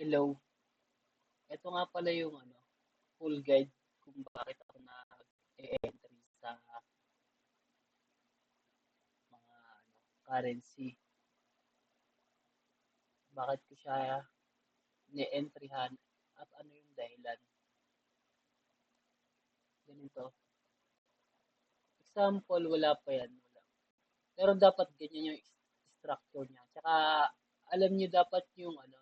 Hello. Ito nga pala yung ano, full guide kung bakit ako nag-e-entry sa mga ano, currency. Bakit ko siya ni-entryhan at ano yung dahilan. Ganito. Example, wala pa yan. Wala. Pero dapat ganyan yung structure niya. Tsaka, alam niyo dapat yung ano,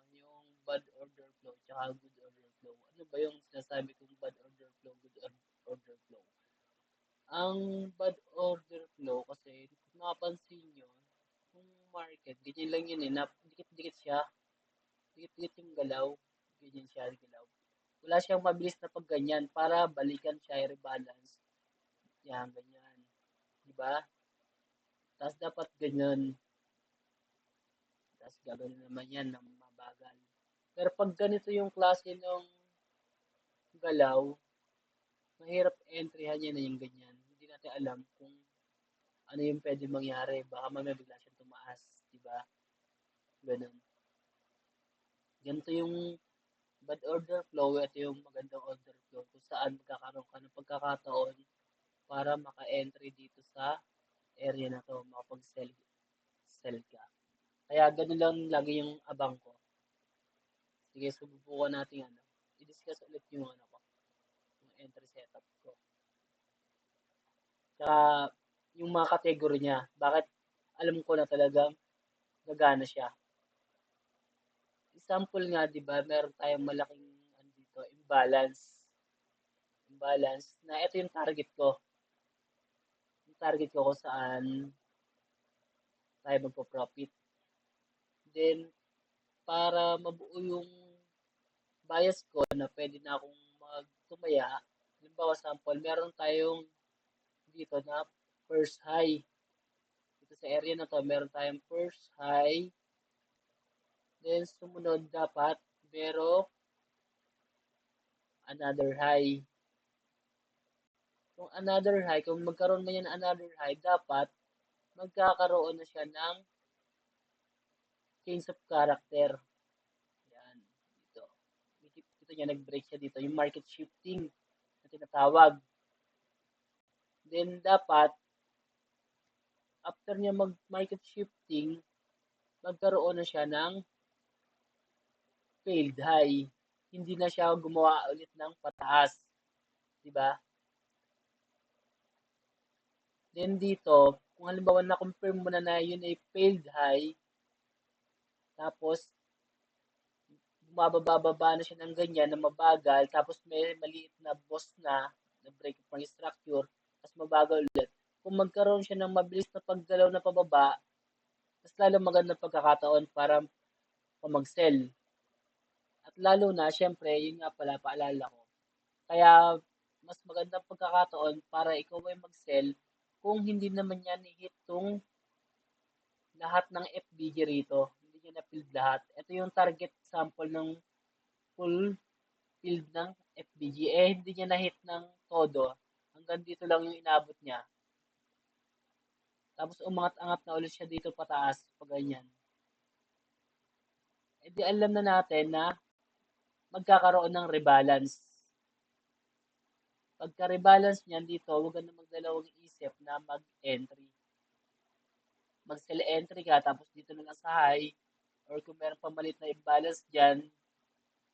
bad order flow, tsaka good order flow. Ano ba yung sinasabi kong bad order flow, good order flow? Ang bad order flow kasi, napansin nyo, kung market, ganyan lang yun eh, na, dikit-dikit siya, dikit-dikit yung galaw, ganyan siya, galaw. Wala siyang mabilis na pag ganyan para balikan siya, i-rebalance. Yan, ganyan. Diba? Tapos dapat ganyan. Tapos gagawin naman yan ng. Pero pag ganito yung klase ng galaw, mahirap entryhan yan na yung ganyan. Hindi natin alam kung ano yung pwede mangyari. Baka mamaya bigla siyang tumaas. Diba? Ganun. Ganito yung bad order flow. Ito yung magandang order flow kung saan magkakaroon ka ng pagkakataon para maka-entry dito sa area na to, makapag-sell sell ka. Kaya ganun lang lagi yung abang ko. Sige, subukan natin ano. I-discuss ulit yung ano ko, yung entry setup ko. Tsaka, yung mga category niya, bakit alam ko na talagang gagana siya. Example nga, di ba, meron tayong malaking ano dito, imbalance. Imbalance, na ito yung target ko target ko kung saan tayo magpo-profit. Then, para mabuo yung bias ko na pwede na akong magtumaya, halimbawa sample, meron tayong dito na first high. Dito sa area na to, meron tayong first high. Then, sumunod dapat, meron another high kung another high, kung magkaroon man yan another high, dapat magkakaroon na siya ng change of character. Dito. Niya, nag-break siya dito. Yung market shifting na tinatawag. Then, dapat, after niya mag-market shifting, magkaroon na siya ng failed high. Hindi na siya gumawa ulit ng pataas. Diba? Then dito, kung halimbawa na-confirm mo na na yun ay failed high, tapos bumababa na siya ng ganyan na mabagal, tapos may maliit na boss na, na break up ng structure, tapos mabagal ulit. Kung magkaroon siya ng mabilis na paggalaw na pababa, mas lalo maganda pagkakataon para mag-sell. At lalo na, syempre, yun nga pala, paalala ko. Kaya, mas magandang pagkakataon para ikaw ay mag-sell kung hindi naman niya ni-hit tong lahat ng FBG rito. Na-filled lahat. Ito yung target sample ng full filled ng FBG. Eh, hindi niya na-hit ng todo. Hanggang dito lang yung inabot niya. Tapos umangat-angat na ulit siya dito pataas pag ganyan. E di alam na natin na magkakaroon ng rebalance. Pagka rebalance niyan dito, huwag na magdalawang isip na mag-entry. Mag-sell entry ka, tapos dito na lang sa high, or kung meron pa malit na imbalance dyan,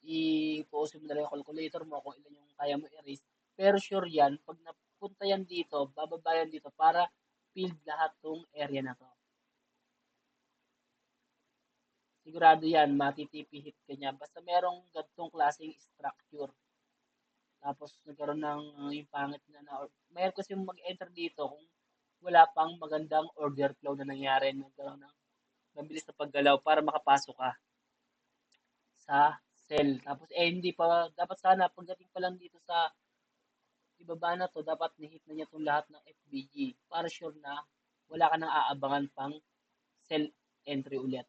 i-post mo na lang yung calculator mo kung ilan yung kaya mo i-raise. Pero sure yan, pag napunta yan dito, bababa yan dito para field lahat tong area na to. Sigurado yan, matitipi hit ka niya. Basta merong gantong klaseng structure. Tapos nagkaroon ng yung pangit na na mayroon kasi mag-enter dito kung wala pang magandang order flow na nangyari nagkaroon ng mabilis na paggalaw para makapasok ka sa sell. Tapos eh hindi pa dapat sana pagdating pa lang dito sa ibaba na to dapat ni-hit na niya tong lahat ng FBG para sure na wala ka nang aabangan pang sell entry ulit.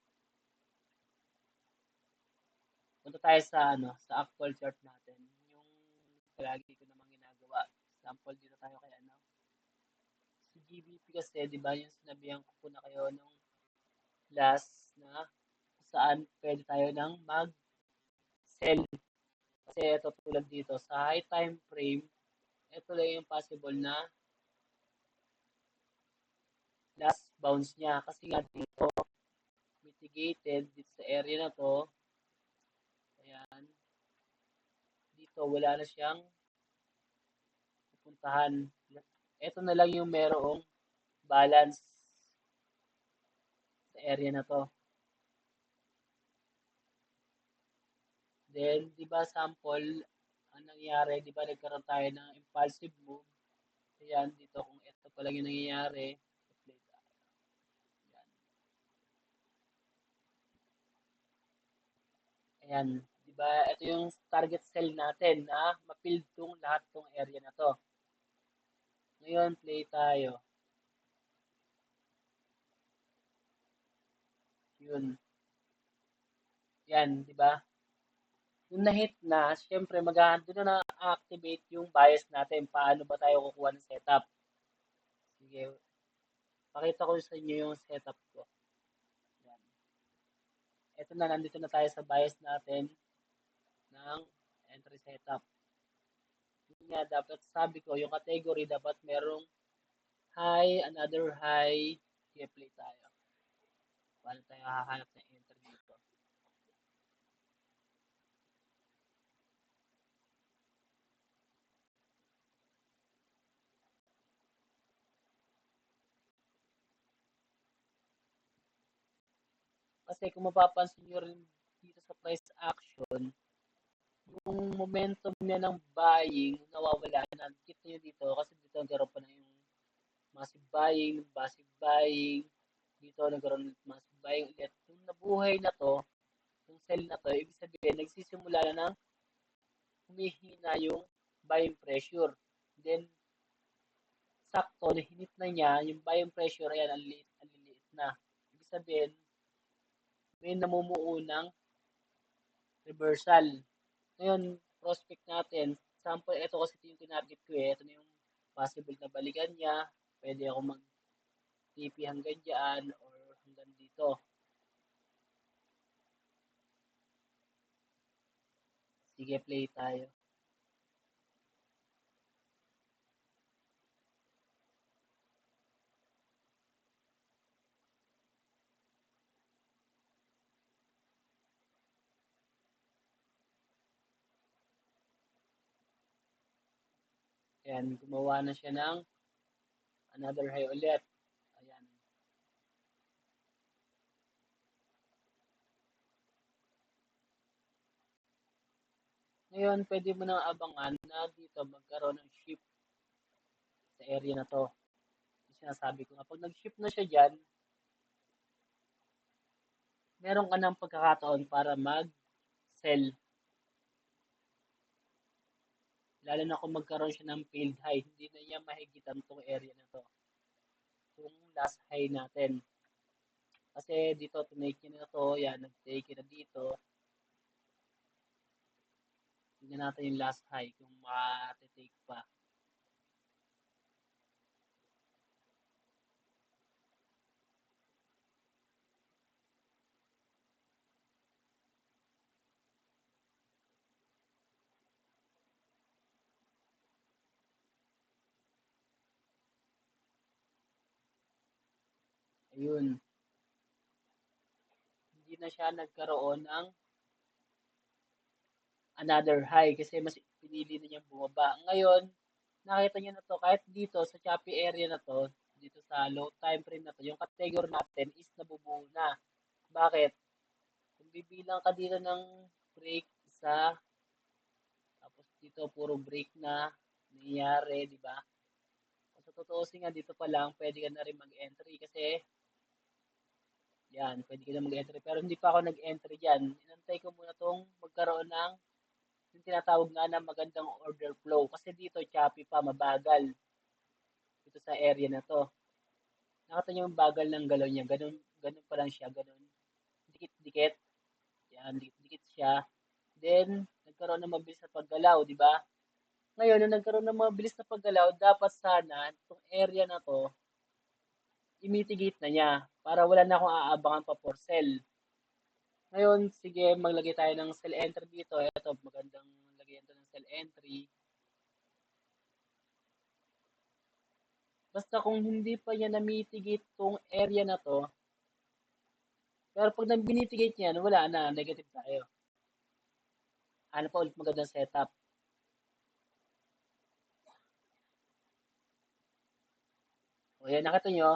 Punta tayo sa ano, sa actual chart natin lagi ko namang ginagawa. Sample dito tayo kay ano. Si GBP kasi, di ba, yung sinabihan ko po na kayo nung last na saan pwede tayo nang mag sell. Kasi ito tulad dito, sa high time frame, ito lang yung possible na last bounce niya. Kasi nga dito, mitigated dito sa area na to. Ayan. Dito, wala na siyang pupuntahan. Ito na lang yung merong balance area na to. Then, di ba sample, ang nangyayari, di ba nagkaroon tayo ng impulsive move. Ayan, dito kung ito pa lang yung nangyayari. Ayan. Di ba ito yung target cell natin na ma-fill tong lahat tong area na to. Ngayon, play tayo. Yun. Yan, di ba? Yung na-hit na, syempre mag doon na na-activate yung bias natin. Paano ba tayo kukuha ng setup? Sige. Pakita ko sa inyo yung setup ko. Yan. Ito na, nandito na tayo sa bias natin ng entry setup. Yun nga, dapat sabi ko, yung category dapat merong high, another high, i-play tayo. Paano tayo hahanap ng entry dito? Kasi kung mapapansin nyo rin dito sa price action, yung momentum niya ng buying, nawawala na. Kita nyo dito, kasi dito nagkaroon pa na yung massive buying, passive buying, dito nagkaroon ng massive buying ulit. Yung nabuhay na to, yung sell na to, ibig sabihin, nagsisimula na ng humihina yung buying pressure. Then, sakto, nahinit na niya, yung buying pressure, ayan, ang liit, ang liit na. Ibig sabihin, may namumuo ng reversal. Ngayon, prospect natin, sample, ito kasi ito yung tinarget ko eh, ito na yung possible na balikan niya, pwede ako mag TP hanggang dyan or dito. Sige, play tayo. Ayan, gumawa na siya ng another high ulit. Ayan. Ngayon, pwede mo nang abangan na dito magkaroon ng shift sa area na to. Yung sinasabi ko nga, pag nag-shift na siya dyan, meron ka ng pagkakataon para mag-sell. Lalo na kung magkaroon siya ng failed high, hindi na niya mahigitan tong area na to. Yung last high natin. Kasi dito, tinake na to, yan, nag-take na dito. Tingnan natin yung last high kung ma-take pa. Ayun. Hindi na siya nagkaroon ng another high kasi mas pinili na niyang bumaba. Ngayon, nakita niyo na to kahit dito sa choppy area na to, dito sa low time frame na to, yung category natin is nabubuo na. Bakit? Kung bibilang ka dito ng break, isa, tapos dito puro break na nangyayari, di ba? Sa totoo nga dito pa lang, pwede ka na rin mag-entry kasi yan, pwede ka na mag-entry. Pero hindi pa ako nag-entry dyan. Inantay ko muna tong magkaroon ng yung tinatawag nga na magandang order flow. Kasi dito, choppy pa, mabagal. Dito sa area na to. Nakita niyo yung bagal ng galaw niya. Ganun, ganun pa lang siya. Ganun. Dikit-dikit. Yan, dikit-dikit siya. Then, nagkaroon ng mabilis na paggalaw, di ba? Ngayon, nung nagkaroon ng mabilis na paggalaw, dapat sana, itong area na to, i-mitigate na niya para wala na akong aabangan pa for sell. Ngayon, sige, maglagay tayo ng cell entry dito. Ito, magandang lagyan ito ng cell entry. Basta kung hindi pa niya na-mitigate tong area na to, pero pag na-mitigate niyan, wala na, negative tayo. Ano pa ulit magandang setup. O yan, nakita nyo,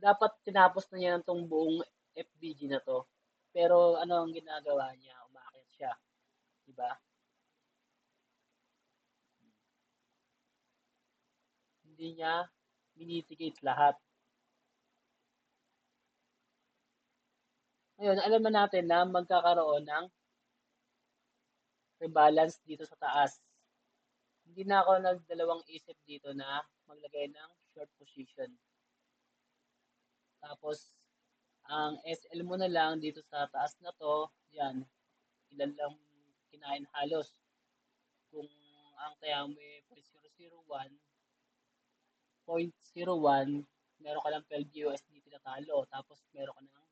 dapat tinapos na niya ng tong buong FBG na to. Pero ano ang ginagawa niya? Umakit siya. Diba? Hindi niya minitigate lahat. Ngayon, alam na natin na magkakaroon ng rebalance dito sa taas. Hindi na ako nagdalawang isip dito na maglagay ng short position. Tapos, ang SL mo na lang dito sa taas na to, yan, ilan lang kinain halos. Kung ang kaya mo ay 0.001, 0.01, meron ka lang 12 USDT na talo. Tapos, meron ka ng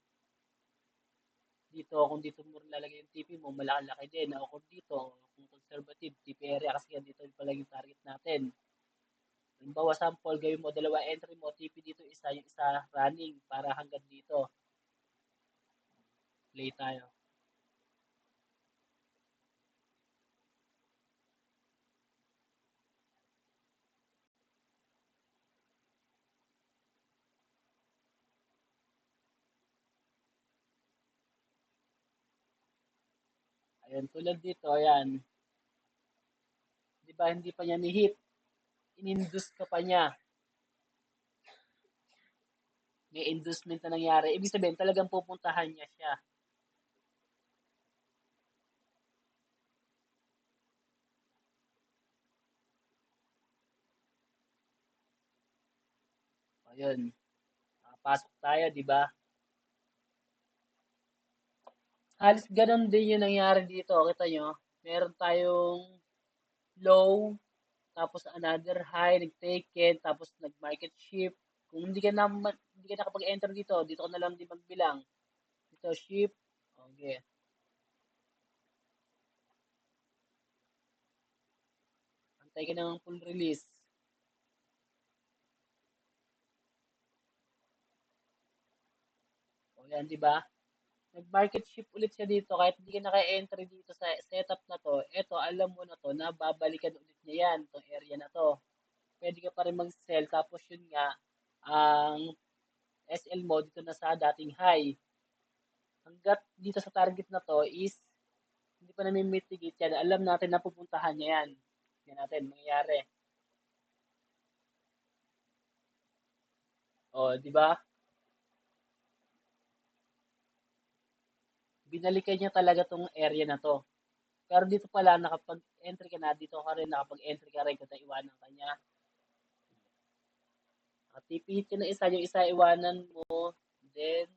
dito, kung dito mo lalagay yung TP mo, malaki-laki din. O dito, kung conservative, TP area, kasi yan dito yung target natin. Halimbawa, sample, gawin mo dalawa entry mo, TP dito isa, yung isa running para hanggang dito. Play tayo. Ayun, tulad dito, ayan. Di ba, hindi pa niya ni-hit. In-induce ka pa niya. May inducement na nangyari. Ibig sabihin, talagang pupuntahan niya siya. Ayun. Pasok tayo, di ba? Halos ganun din yung nangyari dito. Kita nyo, meron tayong low, tapos another high, nag-take it, tapos nag-market shift. Kung hindi ka na, hindi ka nakapag-enter dito, dito ka na lang din magbilang. Dito, shift. Okay. Antay ka ng full release. O yan, di ba? nag-market shift ulit siya dito kahit hindi ka naka-entry dito sa setup na to, eto alam mo na to na babalikan ulit niya yan, tong area na to. Pwede ka pa rin mag-sell tapos yun nga, ang SL mo dito na sa dating high. Hanggat dito sa target na to is hindi pa namin mitigate yan. Alam natin na pupuntahan niya yan. Yan natin, mangyayari. O, di ba? Binalikan niya talaga tong area na to. Pero dito pala, nakapag-entry ka na, dito ka rin, nakapag-entry ka rin, kung iwanan ka niya. Nakatipihit ka na isa, yung isa iwanan mo, then,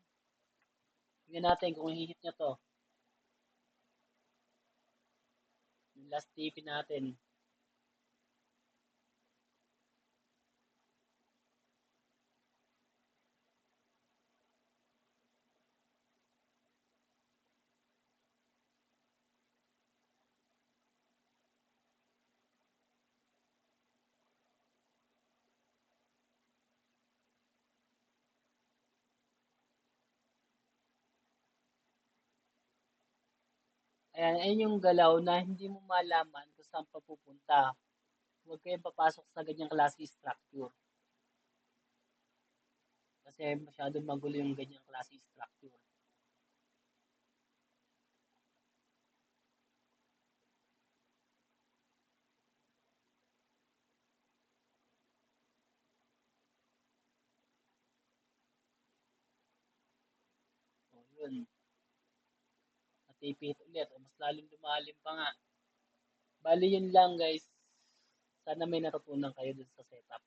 tingnan natin kung hihit niya to. Last TP natin. Ayan, ayun yung galaw na hindi mo malaman kung saan pa pupunta. Huwag kayong papasok sa ganyang klase structure. Kasi masyadong magulo yung ganyang klase structure. So, yun tipid ulit o mas lalong lumalim pa nga. Bali yun lang guys. Sana may natutunan kayo dun sa setup.